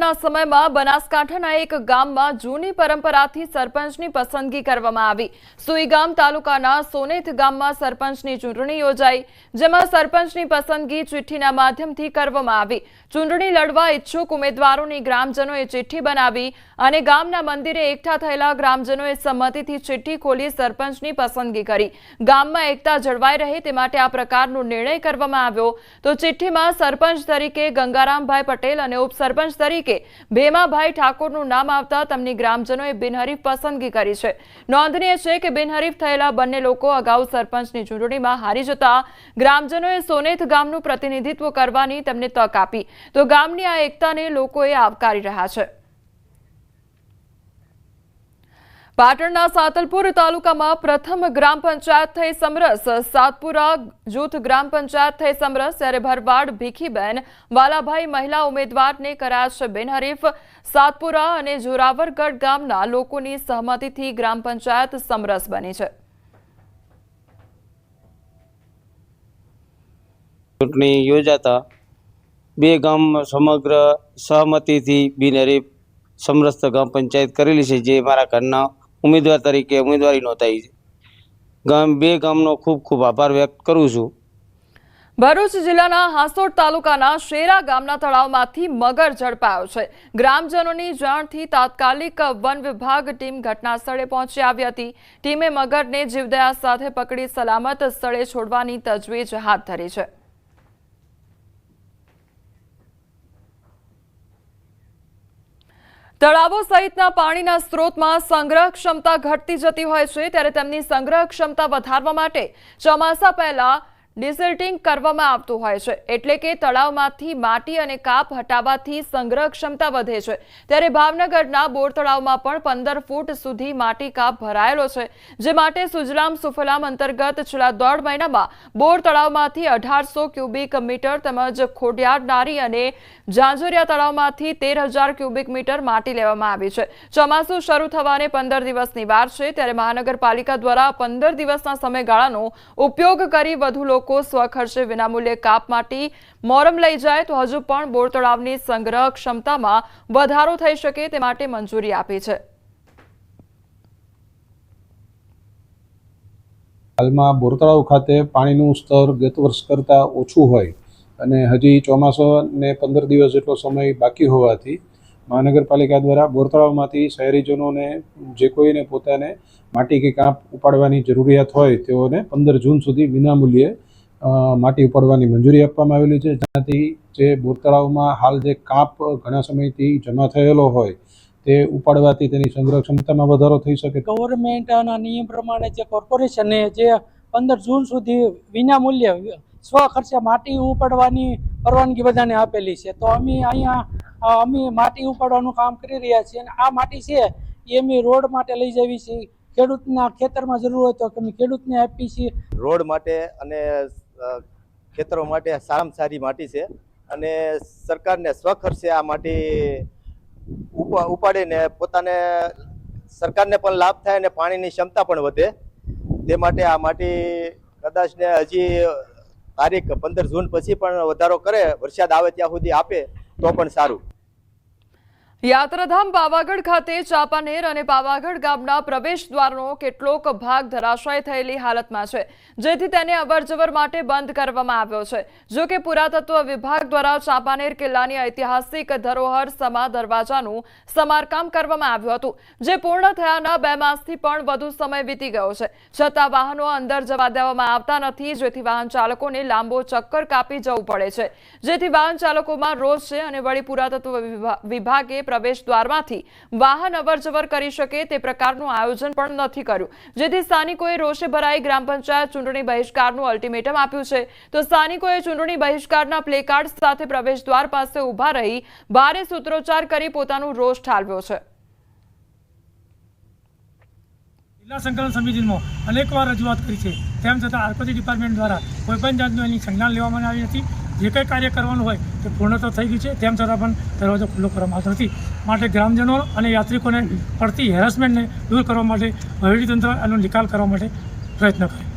પાટણના સમયમાં બનાસકાંઠાના એક ગામમાં જૂની પરંપરાથી સરપંચની પસંદગી કરવામાં આવી. સુઈગામ તાલુકાના સોનેથ ગામમાં સરપંચની ચૂંટણી યોજાઈ, જેમાં સરપંચની પસંદગી ચિઠ્ઠીના માધ્યમથી કરવામાં આવી. ચૂંટણી લડવા ઈચ્છુક ઉમેદવારોની ગ્રામજનોએ ચિઠ્ઠી બનાવી અને ગામના મંદિરે એકઠા થયેલા ગ્રામજનોએ સંમતિથી ચિઠ્ઠી ખોલી સરપંચની પસંદગી કરી. ગામમાં એકતા જળવાઈ રહે તે માટે આ પ્રકારનો નિર્ણય કરવામાં આવ્યો. તો ચિઠ્ઠીમાં સરપંચ તરીકે ગંગારામભાઈ પટેલ અને ઉપસરપંચ તરીકે ભેમાભાઈ ઠાકોરનું નામ આવતા તેમની ગ્રામજનોએ બિનહરીફ પસંદગી કરી છે. નોંધનીય છે કે બિનહરીફ થયેલા બંને લોકો અગાઉ સરપંચની ચૂંટણીમાં હારી જતા ગ્રામજનોએ સોનેથ ગામનું પ્રતિનિધિત્વ કરવાની તેમને તક આપી. તો ગામની આ એકતાને લોકોએ આવકારી રહ્યા છે. પાટણના સાતલપુર તાલુકામાં પ્રથમ ગ્રામ પંચાયત થઈ સમરસ. સાતપુરા જૂથ ગ્રામ પંચાયત થઈ સમરસ ત્યારે ભરવાડ, ભીખીબેન, વાલાભાઈ મહિલા ઉમેદવારને કરાયા છે બિનહરીફ. સાતપુરા અને જોરાવરગઢ ગામના લોકોની સહમતિથી ગ્રામ પંચાયત સમરસ બની છે. ચૂંટણી યોજાતા બે ગામ સમગ્ર સહમતિથી બિનહરીફ સમરસ્ત ગ્રામ પંચાયત કરેલી છે, જે મારા ઘરના ઉમેદવાર તરીકે ઉમેદવારી નોંધાઈ છે. ગામ બે ગામનો ખૂબ ખૂબ આભાર વ્યક્ત કરું છું. ભરૂચ જિલ્લાના હાસોડ તાલુકાના શેરા ગામના તળાવમાંથી મગર ઝડપાયો છે. ગ્રામજનોની જાણથી તાત્કાલિક વન વિભાગ ટીમ ઘટના સ્થળે પહોંચી આવી હતી. ટીમે મગરને જીવદયા સાથે પકડી સલામત સ્થળે છોડવાની તજવીજ હાથ ધરી છે. તળાવો સહિતના પાણીના સ્ત્રોતમાં સંગ્રહ ક્ષમતા ઘટતી જતી હોય છે, ત્યારે તેમની સંગ્રહ ક્ષમતા વધારવા માટે ચોમાસા પહેલા ડિસલ્ટિંગ કરવામાં આવતું હોય છે. એટલે કે તળાવમાંથી માટી અને કાપ હટાવવાથી સંગ્રહ ક્ષમતા વધે છે. ત્યારે ભાવનગરના બોર તળાવમાં પણ પંદર ફૂટ સુધી માટી કાપ ભરાયેલો છે, જે માટે સુજલામ સુફલામ અંતર્ગત છેલ્લા દોઢ મહિનામાં બોર તળાવમાંથી અઢારસો ક્યુબિક મીટર તેમજ ખોડિયાર નારી અને ઝાંઝરિયા તળાવમાંથી તેર હજાર ક્યુબિક મીટર માટી લેવામાં આવી છે. ચોમાસું શરૂ થવાને પંદર દિવસની વાર છે, ત્યારે મહાનગરપાલિકા દ્વારા પંદર દિવસના સમયગાળાનો ઉપયોગ કરી વધુ લોકો સ્વખર્ચે વિનામૂલ્યે કાપ માટી મોરમ લઈ જાય તો હજુ પણ બોર તળાવની સંગ્રહ ક્ષમતામાં વધારો થઈ શકે તે માટે મંજૂરી આપી છે. હાલમાં બોરતળાવ ખાતે પાણીનું સ્તર ગત વર્ષ કરતાં ઓછું હોય અને હજી ચોમાસાને પંદર દિવસ જેટલો સમય બાકી હોવાથી મહાનગરપાલિકા દ્વારા બોરતળાવમાંથી શહેરીજનોને જે કોઈને પોતાને માટી કે કાંપ ઉપાડવાની જરૂરિયાત હોય તેઓને પંદર જૂન સુધી વિનામૂલ્યે માટી ઉપાડવાની મંજૂરી આપવામાં આવેલી છે. જેનાથી જે બોરતળાવમાં હાલ જે કાપ ઘણા સમયથી જમા થયેલો હોય તે ઉપાડવાથી તેની સંગ્રહ ક્ષમતામાં વધારો થઈ શકે. ગવર્મેન્ટના નિયમ પ્રમાણે જે કોર્પોરેશને જે પંદર જૂન સુધી વિનામૂલ્યે સ્વ ખર્ચે માટી ઉપાડવાની પરવાનગી બધાને આપેલી છે. તો અમે અહીંયા અમે માટી ઉપાડવાનું કામ કરી રહ્યા છીએ અને આ માટી છે એ અમે રોડ માટે લઈ જવી છે. ખેડૂતના ખેતરમાં જરૂર હોય તો અમે ખેડૂતને આપીએ છીએ. રોડ માટે અને ખેતરો માટે સારામાં સારી માટી છે અને સરકારને સ્વખર્ચે આ માટી ઉપા, ઉપાડીને પોતાને સરકારને પણ લાભ થાય અને પાણીની ક્ષમતા પણ વધે. તે માટે આ માટી કદાચ ને હજી તારીખ પંદર જૂન પછી પણ વધારો કરે, વરસાદ આવે ત્યાં સુધી આપે, તો પણ સારું. યાત્રાધામ પાવાગઢ ખાતે ચાપાનેર અને પાવાગઢ ગામના પ્રવેશ દ્વારનો કેટલોક ભાગ ધરાશાય થયેલી હાલતમાં છે, જેથી તેને અવરજવર માટે બંધ કરવામાં આવ્યો છે. જો કે પુરાતત્વ વિભાગ દ્વારા ચાપાનેર કિલ્લાની ઐતિહાસિક ધરોહર સમા દરવાજાનું સમારકામ કરવામાં આવ્યું હતું, જે પૂર્ણ થયાના બે માસથી પણ વધુ સમય વીતી ગયો છે. છતાં વાહનો અંદર જવા દેવામાં આવતા નથી, જેથી વાહન ચાલકોને લાંબો ચક્કર કાપી જવું પડે છે. જેથી વાહન ચાલકોમાં રોષ છે અને વળી પુરાતત્વ વિભા- વિભાગે પ્રવેશ દ્વારમાંથી વાહન અવરજવર કરી શકે તે પ્રકારનું આયોજન પણ નથી કર્યું. જેથી સ્થાનિકોએ રોષે ભરાઈ ગ્રામ પંચાયત ચૂંટણી બહિષ્કારનું અલ્ટિમેટમ આપ્યું છે. તો સ્થાનિકોએ ચૂંટણી બહિષ્કારના પ્લેકાર્ડ સાથે પ્રવેશ દ્વાર પાસે ઊભા રહી ભારે સૂત્રોચ્ચાર કરી પોતાનું રોષ ઠાલવ્યો છે. જિલ્લા સંકલન સમિતિમાં અનેકવાર રજૂઆત કરી છે. તેમ છતાં આરકોજી ડિપાર્ટમેન્ટ દ્વારા કોઈપણ જાતનું એની સંજ્ઞાન લેવામાં આવી નથી. જે કંઈ કાર્ય કરવાનું હોય તે પૂર્ણ તો થઈ ગયું છે. તેમ છતાં પણ દરવાજો ખુલ્લો કરવામાં આવતો નથી. માટે ગ્રામજનો અને યાત્રિકોને પડતી હેરાસમેન્ટને દૂર કરવા માટે વહીવટીતંત્ર આનો નિકાલ કરવા માટે પ્રયત્ન કરે.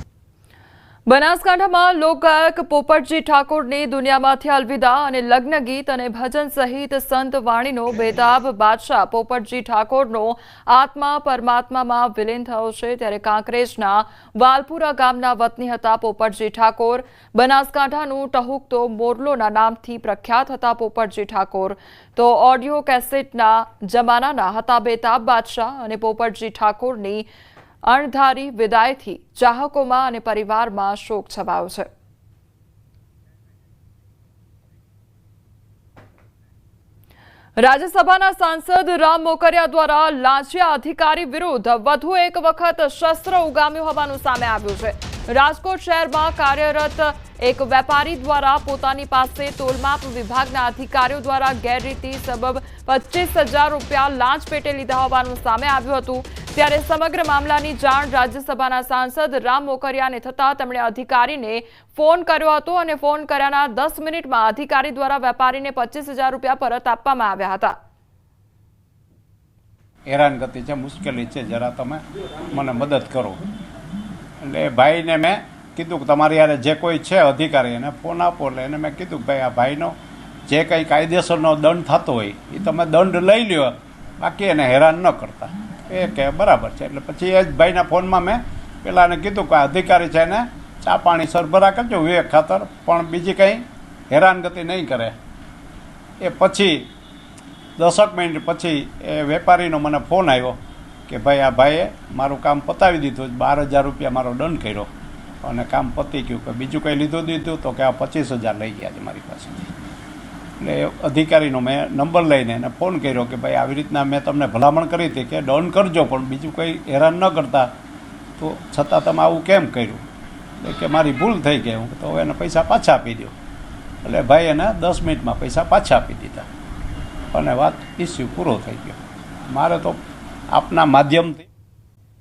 બનાસકાંઠામાં લોકગાયક પોપટજી ઠાકોરની દુનિયામાંથી અલવિદા અને લગ્ન ગીત અને ભજન સહિત સંત વાણીનો બેતાબ બાદશાહ પોપટજી ઠાકોરનો આત્મા પરમાત્મામાં વિલીન થયો છે. ત્યારે કાંકરેજના વાલપુરા ગામના વતની હતા પોપટજી ઠાકોર. બનાસકાંઠાનું ટહુક તો મોરલોના નામથી પ્રખ્યાત હતા પોપટજી ઠાકોર. તો ઓડિયો કેસેટના જમાનાના હતા બેતાબ બાદશાહ અને પોપટજી ઠાકોરની અણધારી વિદાયથી ચાહકોમાં અને પરિવારમાં શોક છવાયો છે. રાજ્યસભાના સાંસદ રામ મોકરિયા દ્વારા લાંચિયા અધિકારી વિરુદ્ધ વધુ એક વખત શસ્ત્ર ઉગામ્યું હોવાનું સામે આવ્યું છે. રાજકોટ શહેરમાં કાર્યરત એક વેપારી દ્વારા પોતાની પાસે તોલમાપ વિભાગના અધિકારીઓ દ્વારા ગેરરીતિ સબબ પચીસ રૂપિયા લાંચ પેટે લીધા હોવાનું સામે આવ્યું હતું. ત્યારે સમગ્ર મામલાની જાણ રાજ્યસભાના સાંસદ રામ મોકરિયાને થતાં તેમણે અધિકારીને ફોન કર્યો હતો અને ફોન કર્યાના દસ મિનિટમાં અધિકારી દ્વારા વેપારીને પચીસ રૂપિયા પરત આપવામાં આવ્યા હતા. હેરાનગતિ છે, મુશ્કેલી છે, જરા તમે મને મદદ કરો. એટલે ભાઈને મેં કીધું કે તમારી યારે જે કોઈ છે અધિકારી, એને ફોન આપો. એટલે એને મેં કીધું કે ભાઈ, આ ભાઈનો જે કંઈ કાયદેસરનો દંડ થતો હોય એ તમે દંડ લઈ લ્યો. બાકી એને હેરાન ન કરતા. એ કે બરાબર છે. એટલે પછી એ જ ભાઈના ફોનમાં મેં પેલાને કીધું કે અધિકારી છે એને ચા પાણી સરભરા કરજો વિવેક ખાતર, પણ બીજી કંઈ હેરાનગતિ નહીં કરે. એ પછી દસક મિનિટ પછી એ વેપારીનો મને ફોન આવ્યો કે ભાઈ, આ ભાઈએ મારું કામ પતાવી દીધું બાર હજાર રૂપિયા મારો દંડ કર્યો. અને કામ પતી ગયું. કે બીજું કંઈ લીધું દીધું તો કે આ પચીસ હજાર લઈ ગયા છે મારી પાસેથી એટલે અધિકારીનો મેં નંબર લઈને એને ફોન કર્યો કે ભાઈ, આવી રીતના મેં તમને ભલામણ કરી હતી કે દંડ કરજો, પણ બીજું કંઈ હેરાન ન કરતા. તો છતાં તમે આવું કેમ કર્યું? એટલે કે મારી ભૂલ થઈ ગઈ, હું તો હવે એને પૈસા પાછા આપી દો એટલે ભાઈ એને દસ મિનિટમાં પૈસા પાછા આપી દીધા. અને વાત ઇસ્યુ પૂરો થઈ ગયો. મારે તો આપના માધ્યમથી